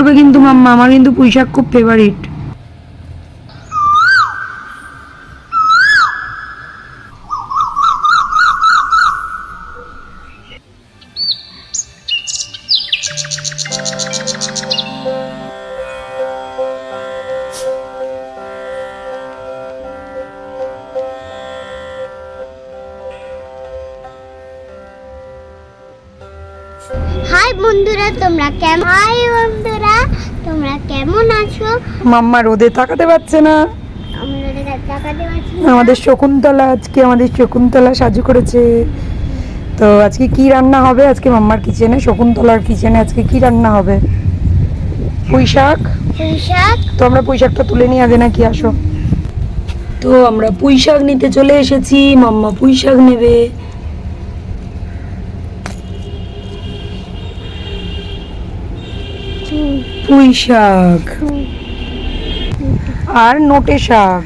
করবে কিন্তু মাম্মা আমার কিন্তু পুঁইশাক খুব ফেভারিট মাম্মা রোদে তাকাতে পারছে না। আমাদের শকুন্তলা আজকে আমাদের শকুন্তলা সাজু করেছে। তো আজকে কি রান্না হবে? আজকে মাম্মার কিচেনে শকুন্তলার কিচেনে আজকে কি রান্না হবে? পুঁই শাক? তো আমরা পুঁই শাকটা তুলে নিয়ে আগে নাকি আসো। তো আমরা পুঁই শাক নিতে চলে এসেছি মাম্মা পুঁই শাক নেবে। হুম, পুঁই শাক। হুম, আর নোটে শাক।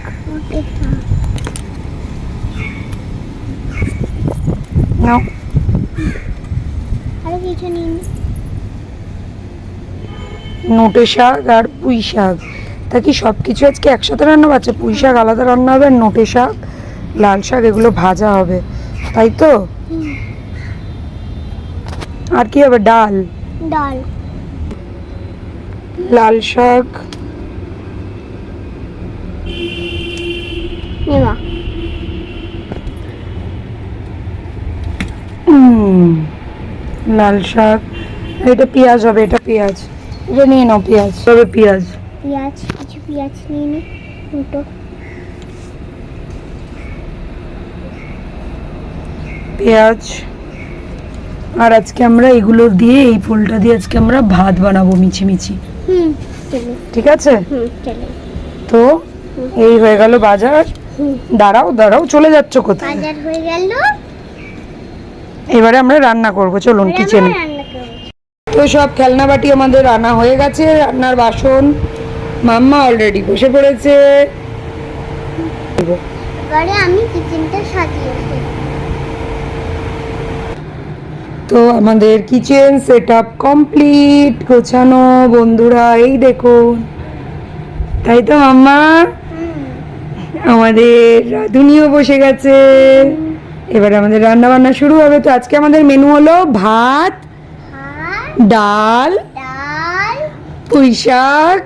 নাও। নোটে শাক আর পুঁই শাক। তা কি সব কিছু আজকে একসাথে রান্না পাচ্ছে পুঁই শাক আলাদা রান্না হবে আর নোটে শাক লাল শাক এগুলো ভাজা হবে। তাই তো? আর কি হবে? ডাল। ডাল। লাল শাক নেওয়া উম, লাল শাক। এটা পেঁয়াজ হবে এটা পেঁয়াজ। এটা নিয়ে নাও পেঁয়াজ। হবে পেঁয়াজ। পেঁয়াজ কিছু পেঁয়াজ নিয়ে নি দুটো। পেঁয়াজ। আর আজকে আমরা এগুলো দিয়ে এই ফুলটা দিয়ে আজকে আমরা ভাত বানাবো মিছি মিছি হুম ঠিক আছে? হুম তো এই হয়ে গেল বাজার। দাঁড়াও দাঁড়াও চলে যাচ্ছ কোথায়? বাজার হয়ে গেল। এবারে আমরা রান্না করব চলুন কিচেনে তো সব খেলনা বাটি আমাদের রান্না হয়ে গেছে রান্নার বাসন। মাম্মা অলরেডি বসে পড়েছে। আমি কিচেনটা সাজিয়েছি তো আমাদের কিচেন সেট আপ কমপ্লিট গোছানো। বন্ধুরা এই দেখুন। তাই তো মাম্মা? আমাদের রাঁধুনিও বসে গেছে। এবারে আমাদের রান্না বান্না শুরু হবে। তো আজকে আমাদের মেনু হলো ভাত ডাল পুঁই শাক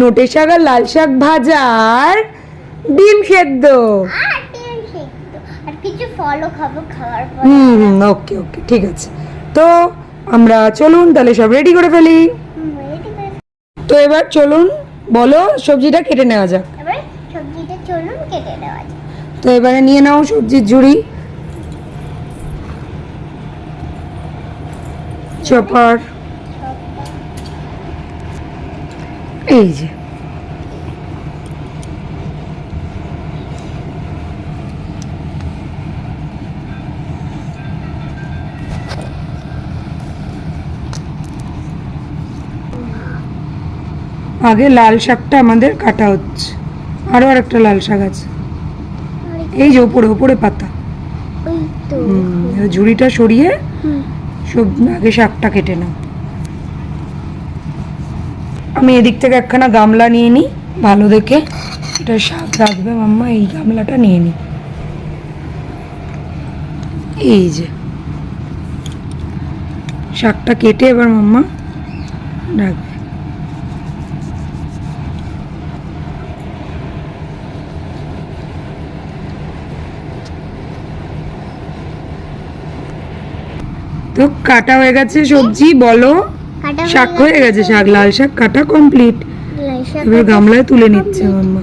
নোটে শাক আর লাল শাক ভাজা আর ডিম সেদ্ধ। হুম ওকে ওকে ঠিক আছে। তো আমরা চলুন তাহলে সব রেডি করে ফেলি। তো এবার চলুন বলো সবজিটা কেটে নেওয়া যাক। চলুন কেটে দেওয়া যাক তো এবারে নিয়ে নাও সবজির ঝুড়ি। চপার। এই যে। আগে লাল শাকটা আমাদের কাটা হচ্ছে। আরও আরেকটা লাল শাক আছে। এই যে ওপরে ওপরে পাতা। ঝুড়িটা সরিয়ে সব আগে শাকটা কেটে নাও। আমি এদিক থেকে একখানা গামলা নিয়ে নিই ভালো দেখে। এটা শাক রাখবে মাম্মা এই গামলাটা নিয়ে নিই এই যে। শাকটা কেটে এবার মাম্মা রাখবে। তো কাটা হয়ে গেছে সবজি বলো। শাক হয়ে গেছে শাক লাল শাক কাটা কমপ্লিট এবার গামলায় তুলে নিচ্ছে মাম্মা।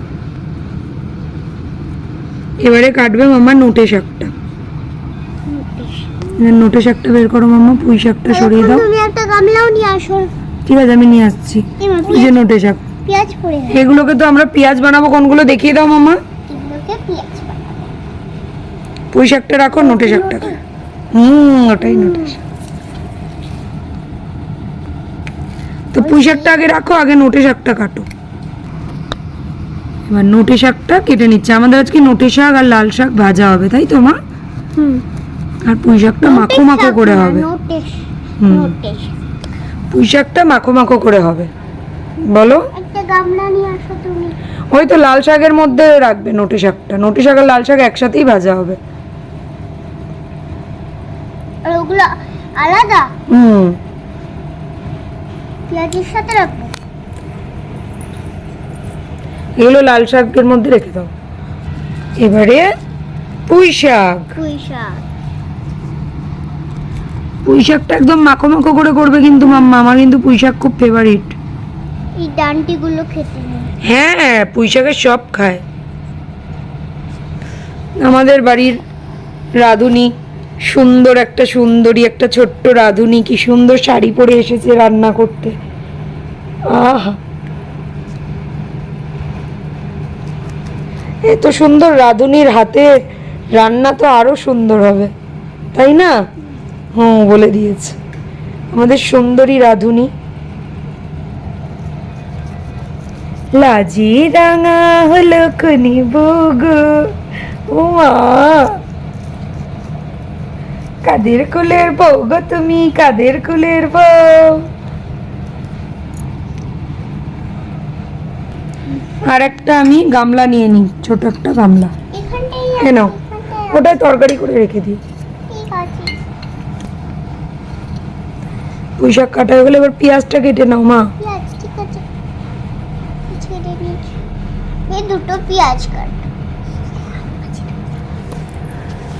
এবারে কাটবে মাম্মা নোটে শাকটা। নোটে শাকটা বের করো মাম্মা পুঁই শাকটা সরিয়ে দাও। তুমি একটা গামলাও নিয়ে আসো। ঠিক আছে আমি নিয়ে আসছি। এই যে নোটে শাক। পেঁয়াজ পড়ে এগুলোকে তো আমরা পেঁয়াজ বানাবো কোনগুলো দেখিয়ে দাও মাম্মা। এগুলোকে পেঁয়াজ বানাবো। পুঁই শাকটা রাখো নোটে শাকটা হুম ওটাই নোটে শাক। তো পুঁই শাকটা আগে রাখো আগে নোটে শাকটা কাটো। এবার নোটে শাকটা কেটে নিচ্ছে। আমাদের আজকে নোটে শাক আর লাল শাক ভাজা হবে তাই তো মা? আর পুঁই শাকটা মাখো মাখো করে হবে। পুঁই শাকটা মাখো মাখো করে হবে। বলো? ওই তো লাল শাকের মধ্যে রাখবে নোটে শাকটা। নোটে শাক আর লাল শাক একসাথেই ভাজা হবে। আর ওগুলো আলাদা? হুম। পেঁয়াজের সাথে রাখব। এগুলো লাল শাকের মধ্যে রেখে দাও। এবারে পুঁই শাক। পুঁই শাক। পুঁই শাকটা একদম মাখো মাখো করে করবে কিন্তু মাম্মা আমার কিন্তু পুঁই শাক খুব ফেভারিট এই ডান্টিগুলো খেতে হ্যাঁ পুঁই শাকের সব খায়। আমাদের বাড়ির রাঁধুনি সুন্দর একটা সুন্দরী, একটা ছোট্ট রাঁধুনি, কি সুন্দর শাড়ি পরে এসেছে রান্না করতে। আহা! এত সুন্দর রাঁধুনির হাতে রান্না তো আরও সুন্দর হবে, তাই না? হুম বলে দিয়েছে। আমাদের সুন্দরী রাঁধুনি। লাজি রাঙা হলো খনি বগো ও মা কাদের কুলের বউ গো তুমি কাদের কুলের বউ? আর একটা আমি গামলা নিয়ে নিই ছোট একটা গামলা। কেন। ওটাই তরকারি করে রেখে দিই। পুঁই শাক কাটা হয়ে গেলে এবার পেঁয়াজটা কেটে নাও মা। দুটো পেঁয়াজ কাট।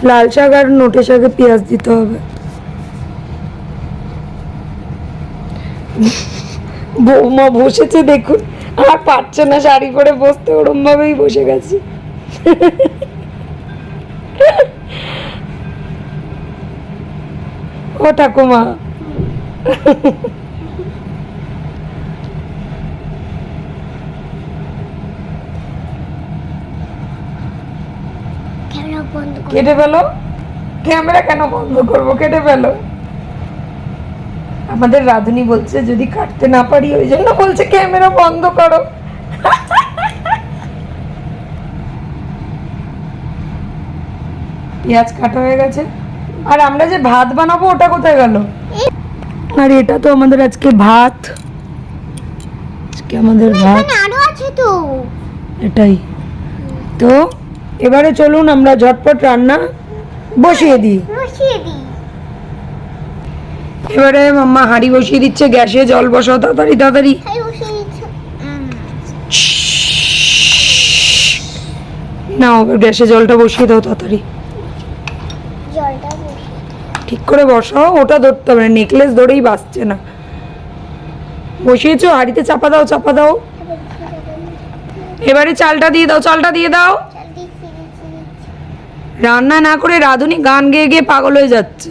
লাল শাক আর নোটে শাকে পেঁয়াজ দিতে হবে। বৌমা বসেছে দেখুন, আর পারছে না শাড়ি পরে বসতে ওরম ভাবেই বসে গেছে। ও ঠাকুমা ক্যামেরা বন্ধ করে কেটে ফেলো। ক্যামেরা কেন বন্ধ করব? কেটে ফেলো। আমাদের রাধুনি বলছে যদি কাটতে না পারি ওই জন্য বলছে ক্যামেরা বন্ধ করো। পেঁয়াজ কাটা হয়ে গেছে। আর আমরা যে ভাত বানাবো ওটা কোথায় গেল? আর এটা তো আমাদের আজকে ভাত। আজকে আমাদের ভাত। আরও আছে তো। এটাই। তো এবারে চলুন আমরা ঝটপট রান্না বসিয়ে দিই। এবারে মাম্মা হাঁড়ি বসিয়ে দিচ্ছে গ্যাসে জল বসাও তাড়াতাড়ি তাড়াতাড়ি। না গ্যাসে জলটা বসিয়ে দাও তাড়াতাড়ি। ঠিক করে বসাও ওটা ধরতে হবে নেকলেস ধরেই বাঁচছে না। বসিয়েছো? হাঁড়িতে চাপা দাও চাপা দাও। এবারে চালটা দিয়ে দাও চালটা দিয়ে দাও চাল দিচ্ছি দিচ্ছি দিচ্ছি রান্না না করে রাঁধুনি গান গেয়ে গিয়ে পাগল হয়ে যাচ্ছে।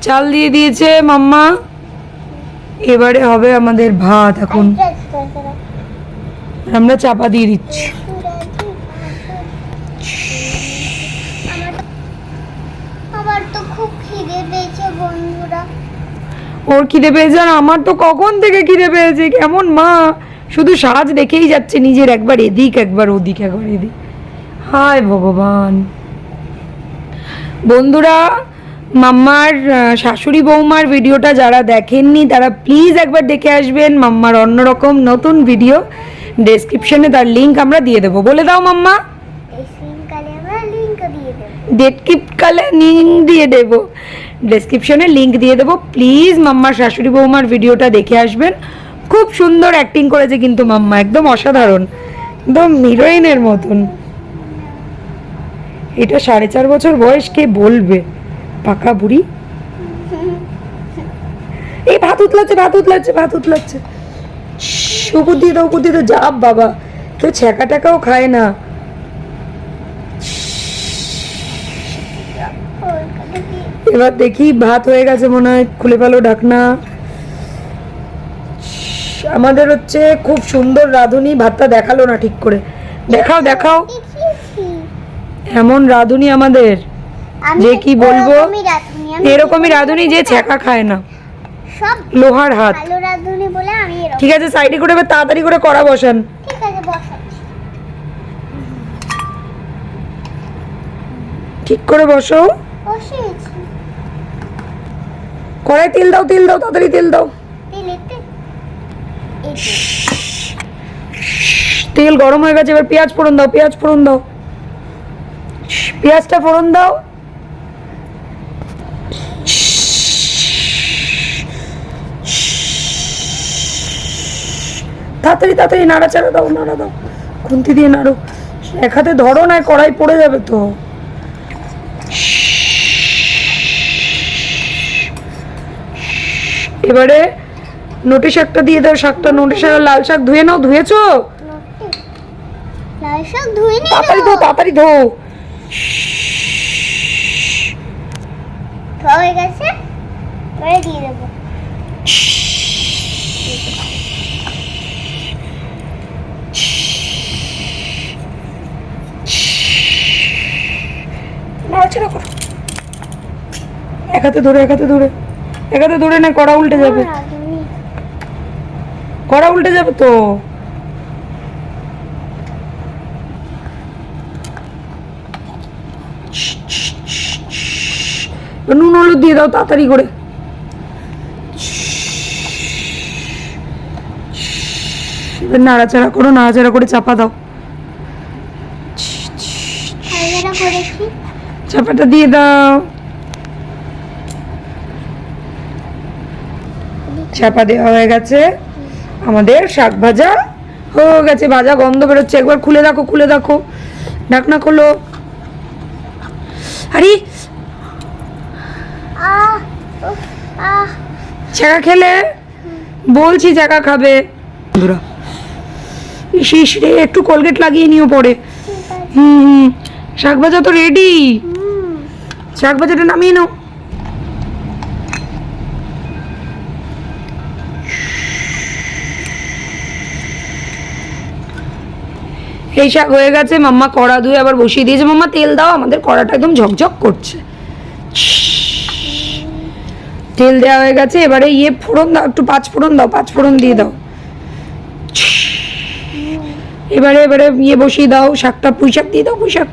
চাল দিয়ে দিয়েছে মাম্মা। এবারে হবে আমাদের ভাত এখন। আমরা চাপা দিয়ে দিচ্ছি। আমার- আমার তো খুব খিদে পেয়েছে ওর খিদে পেয়েছে আর আমার তো কখন থেকে খিদে পেয়েছে? কেমন মা? শুধু সাজ দেখেই যাচ্ছে নিজের একবার এদিক একবার ওদিক একবার এদিক। হায় ভগবান। বন্ধুরা, মাম্মার শাশুড়ি বৌমার ভিডিওটা যারা দেখেননি, তারা প্লিজ একবার দেখে আসবেন মাম্মার অন্যরকম নতুন ভিডিও ডেসক্রিপশনে তার লিঙ্ক আমরা দিয়ে দেবো। বলে দাও মাম্মা। ডেটকিপকালে লিঙ্ক দিয়ে দেব। ডেসক্রিপশনে লিংক দিয়ে দেবো। প্লিজ মাম্মার শাশুড়ি বৌমার ভিডিওটা দেখে আসবেন। খুব সুন্দর অ্যাক্টিং করেছে কিন্তু মাম্মা, একদম অসাধারণ। একদম হিরোইনের মতন। এটা সাড়ে চার বছর বয়স, কে বলবে? পাকা বুড়ি? এই ভাত উতলাচ্ছে ভাত উতলাচ্ছে ভাত উতলাচ্ছে। উপর দিয়ে দাও, উপর যাব বাবা তো ছ্যাঁকা ট্যাকাও খায় না। এবার দেখি ভাত হয়ে গেছে মনে হয়, খুলে ফেলো ঢাকনা। আমাদের হচ্ছে খুব সুন্দর রাঁধুনি, ভাতটা দেখাল না ঠিক করে। দেখাও দেখাও। এমন রাঁধুনি আমাদের যে কি বলব? এরকমই রাঁধুনি যে ছ্যাঁকা খায় না। লোহার হাত। ঠিক আছে সাইডে করে এবার তাড়াতাড়ি করে কড়া বসান। ঠিক করে বসো। কড়াই তেল দাও তেল দাও তাড়াতাড়ি তেল দাও। তেল তেল গরম হয়ে গেছে এবার পেঁয়াজ ফোড়ন দাও পেঁয়াজ ফোড়ন দাও। পেঁয়াজটা ফোড়ন দাও। তাড়াতাড়ি তাড়াতাড়ি নাড়াচাড়া দাও নাড়া দাও। খুন্তি দিয়ে নাড়ো। এক হাতে ধরো না কড়াই পড়ে যাবে তো। এবারে নোটি শাকটা দিয়ে দাও শাকটা নোটি শাক লাল শাক ধুয়ে নাও ধুয়েছো? লাল শাক ধুয়ে নিয়ে তাড়াতাড়ি ধো। তাড়াতাড়ি ধো। হয়ে গেছে এবারে দিয়ে দেবো নাড়াচাড়া করো। এক হাতে ধরে এক হাতে ধরে। এক হাতে ধরে না কড়া উল্টে যাবে। কড়া উল্টে যাবে তো। নুন হলুদ দিয়ে দাও তাড়াতাড়ি করে। এবার নাড়াচাড়া করো নাড়াচাড়া করে চাপা দাও। চাপাটা দিয়ে দাও। চাপা দেওয়া হয়ে গেছে। আমাদের শাক ভাজা হয়ে গেছে। ভাজা গন্ধ বেরোচ্ছে। একবার খুলে দেখো খুলে দেখো। ঢাকনা খোলো। আরে আহ উফ, আহ চাকা খেলে? বলছি চাকা খাবে। বন্ধুরা, ইস রে, একটু কোলগেট লাগিয়ে নিও পরে। হুম হুম। শাক ভাজা তো রেডি শাক ভাজাটা নামিয়ে নাও। এই শাক হয়ে গেছে, মাম্মা কড়া ধুয়ে আবার বসিয়ে দিয়েছে। মাম্মা, তেল দাও, আমাদের কড়াটা একদম ঝকঝক করছে। তেল দেওয়া হয়ে গেছে, এবারে ইয়ে ফোড়ন দাও, একটু পাঁচ ফোড়ন দাও, পাঁচ ফোড়ন দিয়ে দাও। এবারে এবারে ইয়ে বসিয়ে দাও, শাকটা পুঁই শাক দিয়ে দাও পুঁই শাক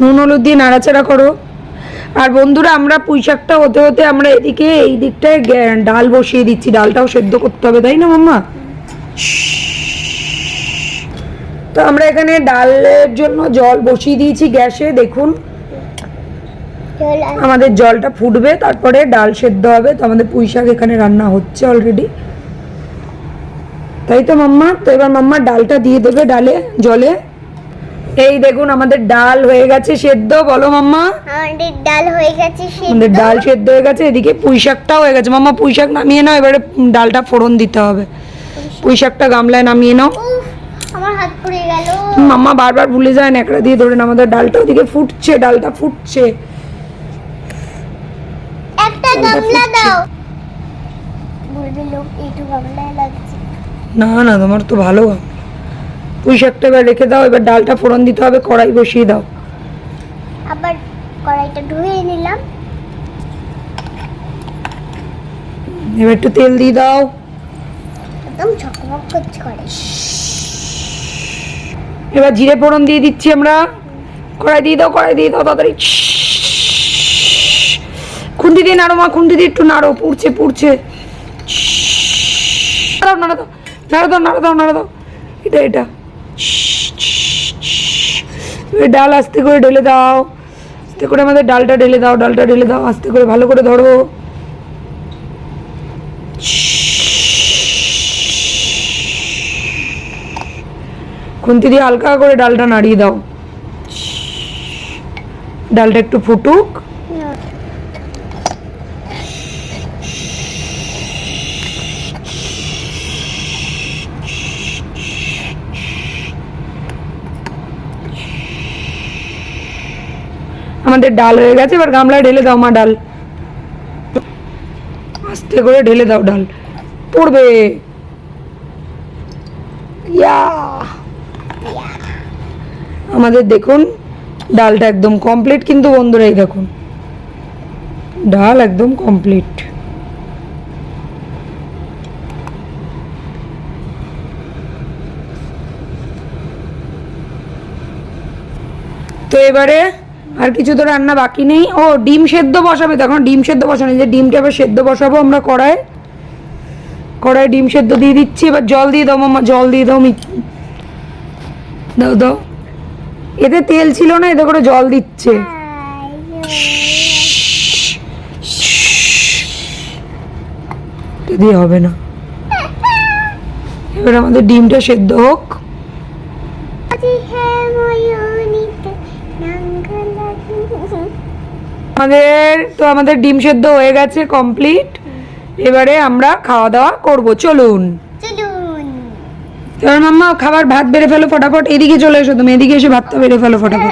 নুন, হলুদ দিয়ে নাড়াচাড়া করো। আর বন্ধুরা, আমরা পুঁই শাকটা হতে হতে আমরা এদিকে, এই দিকটায় ডাল বসিয়ে দিচ্ছি, ডালটাও সেদ্ধ করতে হবে, তাই না মাম্মা? তো আমরা এখানে ডালের জন্য জল বসিয়ে দিয়েছি গ্যাসে দেখুন। আমাদের জলটা ফুটবে তারপরে ডাল সেদ্ধ হবে। তো আমাদের পুঁই শাক এখানে রান্না হচ্ছে অলরেডি তাই তো মাম্মা? তো এবার মাম্মা ডালটা দিয়ে দেবে ডালে জলে। এই দেখুন আমাদের ডাল হয়ে গেছে সেদ্ধ বলো মাম্মা। আমাদের ডাল হয়ে গেছে আমাদের ডাল সেদ্ধ হয়ে গেছে এদিকে পুঁই শাকটাও হয়ে গেছে। মাম্মা পুঁই শাক নামিয়ে নাও এবারে ডালটা ফোড়ন দিতে হবে। পুঁই শাকটা গামলায় নামিয়ে নাও। আমার হাত পুড়ে গেল। মাম্মা বারবার ভুলে যায় ন্যাকড়া দিয়ে ধরে আমাদের ডালটা ওদিকে ফুটছে ডালটা ফুটছে। একটা গামলা দাও। বলবে লোক এইটু গামলায় লাগছে। না না তোমার তো ভালো। পুঁই শাকটা এবার রেখে দাও এবার ডালটা ফোড়ন দিতে হবে কড়াই বসিয়ে দাও। আবার কড়াইটা ধুয়ে নিলাম। এবার একটু তেল দিয়ে দাও। একদম ঝকমক করছে এবার জিরে ফোড়ন দিয়ে দিচ্ছি আমরা। কড়াই দিয়ে দাও, কড়াই দিয়ে দাও, তাড়াতাড়ি। খুন্তি দিয়ে নাড়ো মা, খুন্তি দিয়ে একটু নাড়ো, পুড়ছে পুড়ছে। দাও নাড়া দাও নাড়া দাও নাড়া দাও নাড়া দাও। এটা এটা। ডাল আস্তে করে ঢেলে দাও। আস্তে করে আমাদের ডালটা ঢেলে দাও, ডালটা ঢেলে দাও, আস্তে করে ভালো করে ধরো। খুন্তি দিয়ে হালকা করে ডালটা নাড়িয়ে দাও। ডালটা একটু ফুটুক। আমাদের ডাল হয়ে গেছে, এবার গামলায় ঢেলে দাও মা ডাল। আস্তে করে ঢেলে দাও ডাল। পড়বে। ইয়া। আমাদের দেখুন, ডালটা একদম কমপ্লিট কিন্তু বন্ধুরা এই দেখুন। ডাল একদম কমপ্লিট তো এবারে আর কিছু তো রান্না বাকি নেই। ও, ডিম সেদ্ধ বসাবে। তো এখন ডিম সেদ্ধ বসানো যে ডিমটা এবার সেদ্ধ বসাবো আমরা কড়াই। কড়াই ডিম সেদ্ধ দিয়ে দিচ্ছি। এবার জল দিয়ে দাও মাম্মা, জল দিয়ে দাও দাও দাও। এতে তেল ছিল না, এতে করে জল দিচ্ছে। দিয়ে হবে না। এবার আমাদের ডিমটা সেদ্ধ হোক। আমাদের, তো আমাদের ডিম সেদ্ধ হয়ে গেছে কমপ্লিট এবারে আমরা খাওয়া দাওয়া করব, চলুন। এবার মাম্মা খাবার ভাত বেড়ে ফেলো ফটাফট এদিকে চলে এসো তুমি এদিকে এসে ভাতটা বেড়ে ফেলো ফটাফট।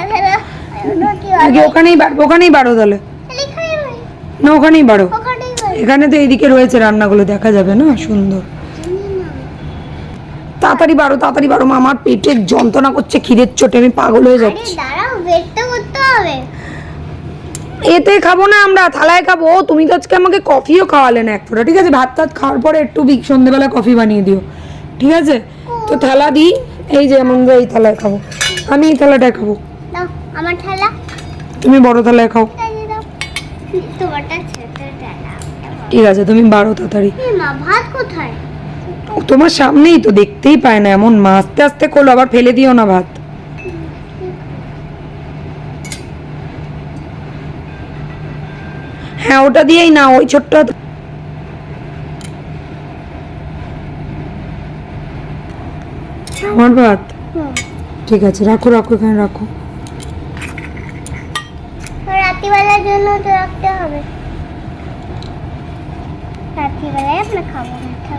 নাকি ওখানেই ওখানেই বাড়ো তাহলে। না ওখানেই বাড়ো। এখানে তো এইদিকে রয়েছে রান্নাগুলো দেখা যাবে না? সুন্দর। তাড়াতাড়ি বাড়ো তাড়াতাড়ি বাড়ো মা আমার পেটে যন্ত্রণা করছে খিদের চোটে আমি পাগল হয়ে যাচ্ছি। এতে খাব না আমরা থালায় খাব। তুমি তো আজকে আমাকে কফিও খাওয়ালে না এক ফোঁটা ঠিক আছে? ভাত টাত খাওয়ার পরে একটু বিক সন্ধ্যেবেলা কফি বানিয়ে দিও। ঠিক আছে? তো থালা দিই এই যে আমরা এই থালায় খাব। আমি এই থালাটায় খাব। আমার ঠেলা তুমি বড় থালায় খাও। ঠিক আছে তুমি বারো তাড়াতাড়ি। ভাত কোথায়? তোমার সামনেই তো দেখতেই পায় না এমন মা। আস্তে আস্তে করল আবার ফেলে দিও না ভাত। হ্যাঁ ওটা দিয়েই না ওই ছোট্ট আমার ভাত? ঠিক আছে রাখো রাখো এখানে রাখো। রাত্রিবেলার জন্য তো রাখতে হবে। রাত্রিবেলায় আমরা খাব না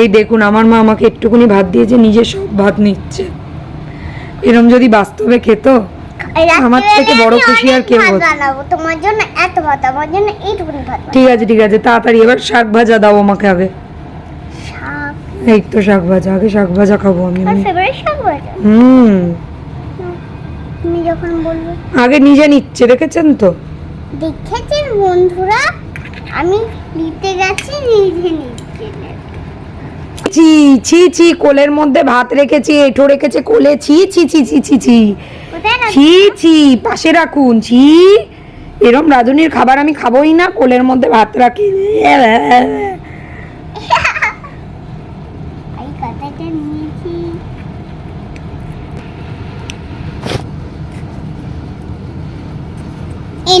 এই দেখুন আমার মা আমাকে একটুকুনি ভাত দিয়েছে নিজে সব ভাত নিচ্ছে। এরম যদি বাস্তবে খেত আমার থেকে বড় খুশি আর কেউ তোমার জন্য এত ভাত আমার জন্য এইটুকুনি ভাত ঠিক আছে ঠিক আছে তাড়াতাড়ি এবার শাক ভাজা দাও আমাকে আগে। এই তো শাক ভাজা আগে শাক ভাজা খাব আমি শাক ভাজা। হুম। যখন বলবে। আগে নিজে নিচ্ছে দেখেছেন তো? দেখেছেন বন্ধুরা? আমি নিতে গেছি নিজে নিচ্ছে ছি ছি ছি কোলের মধ্যে ভাত রেখেছি এঁঠো রেখেছে কোলে ছি ছি ছি ছি ছি ছি। ছি ছি পাশে রাখুন ছি। এরম রাঁধুনির খাবার আমি খাবোই না কোলের মধ্যে ভাত রাখি।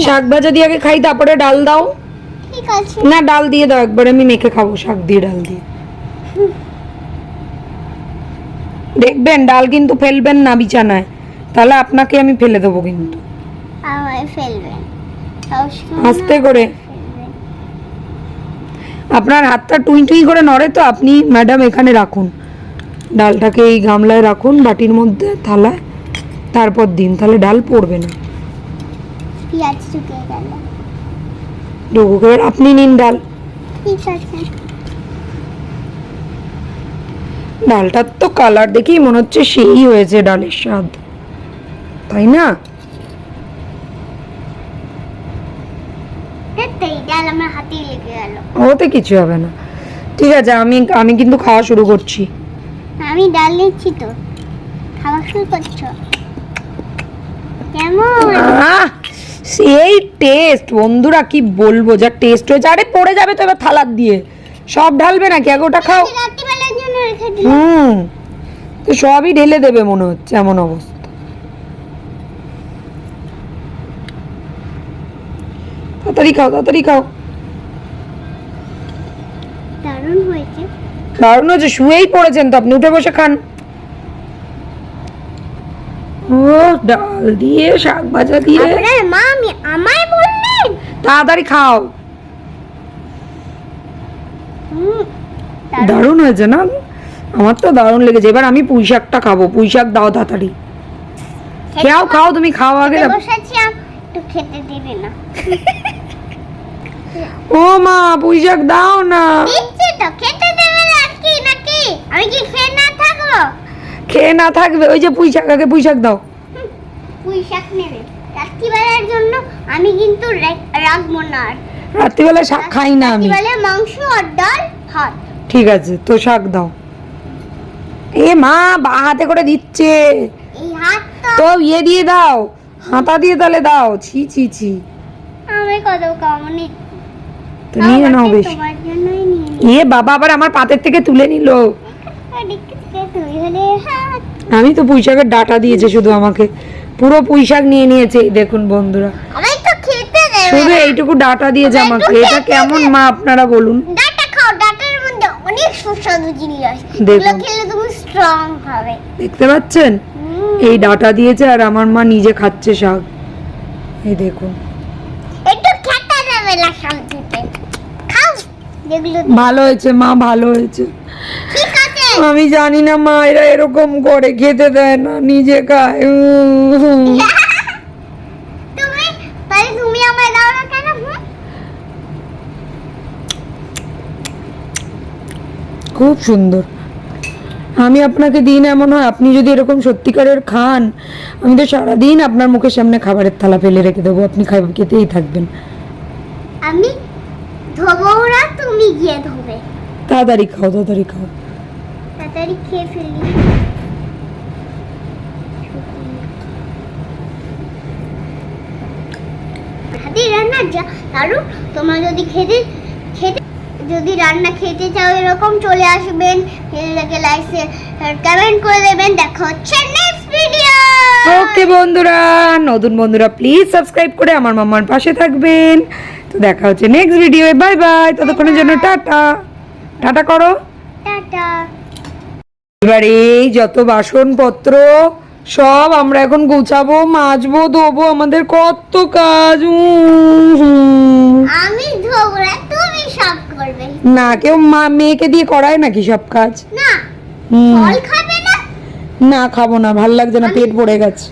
শাক ভাজা দিয়ে আগে খাই তারপরে ডাল দাও। না ডাল দিয়ে দাও একবার আমি মেখে খাব শাক দিয়ে ডাল দিয়ে। দেখবেন ডাল কিন্তু ফেলবেন না বিছানায়। তাহলে আপনাকে আমি ফেলে দেবো কিন্তু। আমায় ফেলবেন আস্তে করে। আপনার হাতটা টুই টুই করে নড়ে তো আপনি ম্যাডাম এখানে রাখুন। ডালটাকে এই গামলায় রাখুন বাটির মধ্যে থালায় তারপর দিন। তাহলে ডাল পড়বে না। আপনি নিন ডাল। ঠিক ডালটার তো কালার দেখেই মনে হচ্ছে সেই হয়েছে ডালের স্বাদ। তাই না? ওতে কিছু হবে না। ঠিক আছে আমি আমি কিন্তু খাওয়া শুরু করছি। আমি ডাল নিচ্ছি তো। খাওয়া শুরু করছ? কেমন? আহ সেই টেস্ট বন্ধুরা কি বলব যা টেস্ট হয়েছে। আরে পড়ে যাবে তো এবার থালার দিয়ে। সব ঢালবে নাকি? আগে ওটা খাও। হুম। তো সবই ঢেলে দেবে মনে হচ্ছে এমন অবস্থা। তাড়াতাড়ি খাও তাড়াতাড়ি খাও। দারুণ হয়েছে। দারুণ হচ্ছে শুয়েই পড়েছেন তো আপনি উঠে বসে খান। ও ডাল দিয়ে শাক ভাজা দিয়ে। আপনার মা আমি আমায় বললেন? তাড়াতাড়ি খাও। দারুণ। হয়েছে না? আমার তো দারুণ লেগেছে। এবার আমি পুঁই শাকটা খাব পুঁই শাক দাও তাড়াতাড়ি। খাও খাও তুমি খাও আগে। বসেছি একটু খেতে দিবি না। ও মা পুঁই শাক দাও না। দিচ্ছি তো খেতে দেবে না কি নাকি? আমি কি খেয়ে না থাকব? খেয়ে না থাকবে ওই যে পুঁই শাক আগে পুঁই শাক দাও। পুঁই শাক নেবে। রাত্রিবেলার জন্য আমি কিন্তু রাখব না রাত্রিবেলা শাক খাই না আমি। বলে মাংস আর ডাল ভাত। ঠিক আছে তো শাক দাও। এ মা বা হাতে করে দিচ্ছে। এই হাত তো তো ইয়ে দিয়ে দাও হাতা দিয়ে তাহলে দাও। ছি ছি ছি। আমি কত কামনি তো নিয়ে নাও বেশি। নিয়ে এ বাবা আবার আমার পাতের থেকে তুলে নিল। আমি তো পুঁই শাকের ডাটা দিয়েছে শুধু আমাকে। পুরো পুঁই শাক নিয়ে নিয়েছে দেখুন বন্ধুরা। শুধু এইটুকু ডাটা দিয়েছে আমাকে। এটা কেমন মা আপনারা বলুন। দেখতে পাচ্ছেন? এই ডাটা দিয়েছে আর আমার মা নিজে খাচ্ছে শাক। এই দেখুন একটু খেতে দেবে না শান্তিতে খাও যেগুলো ভালো হয়েছে মা ভালো হয়েছে। আমি জানি না মা এরা এরকম করে খেতে দেয় না নিজে খায়? খুব সুন্দর। আমি আপনাকে দিন এমন হয় আপনি যদি এরকম সত্যিকারের খান আমি তো সারাদিন আপনার মুখের সামনে খাবারের থালা ফেলে রেখে দেবো আপনি খাই খেতেই থাকবেন। আমি ধোবো না তুমি গিয়ে ধোবে। তাড়াতাড়ি খাও তাড়াতাড়ি খাও। তাড়াতাড়ি খেয়ে ফেলি। হাতে রান্না যা। দারুণ তোমরা যদি খেতে খেতে যদি রান্না খেতে চাও এরকম চলে আসবেন। লাগে লাইসে কমেন্ট করে দেবেন। দেখা হচ্ছে নেক্সট ভিডিও ওকে বন্ধুরা নতুন বন্ধুরা প্লিজ সাবস্ক্রাইব করে আমার মামার পাশে থাকবেন। তো দেখা হচ্ছে নেক্সট ভিডিও বাই বাই ততক্ষণের জন্য টাটা। টাটা করো। টাটা। এবার যত বাসনপত্র সব আমরা এখন গুছাবো মাজবো ধোবো আমাদের কত কাজ। আমি ধোবো না তুমি সব করবে। না কেউ মা মেয়েকে দিয়ে করায় নাকি সব কাজ? না হুম। ফল খাবে না? না খাব না ভালো লাগছে না পেট ভরে গেছে।